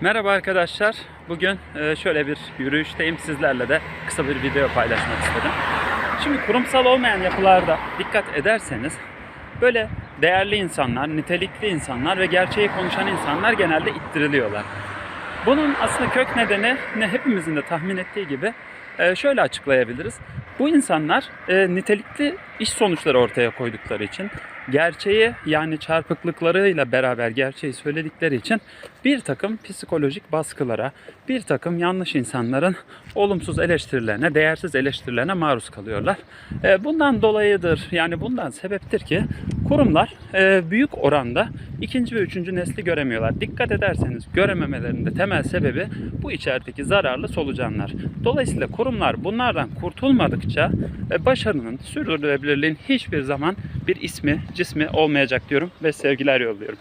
Merhaba arkadaşlar. Bugün e, şöyle bir yürüyüşteyim. Sizlerle de kısa bir video paylaşmak istedim. Şimdi kurumsal olmayan yapılarda dikkat ederseniz böyle değerli insanlar, nitelikli insanlar ve gerçeği konuşan insanlar genelde ittiriliyorlar. Bunun aslında kök nedeni ne hepimizin de tahmin ettiği gibi şöyle açıklayabiliriz. Bu insanlar e, nitelikli iş sonuçları ortaya koydukları için, gerçeği yani çarpıklıklarıyla beraber gerçeği söyledikleri için bir takım psikolojik baskılara, bir takım yanlış insanların olumsuz eleştirilerine, değersiz eleştirilerine maruz kalıyorlar. E, bundan dolayıdır, yani bundan sebeptir ki kurumlar e, büyük oranda ikinci ve üçüncü nesli göremiyorlar. Dikkat ederseniz görememelerinde temel sebebi bu içerideki zararlı solucanlar. Dolayısıyla kurumlar bunlardan kurtulmadıkça e, başarının, sürdürülebilirliğin hiçbir zaman bir ismi, cismi olmayacak diyorum ve sevgiler yolluyorum.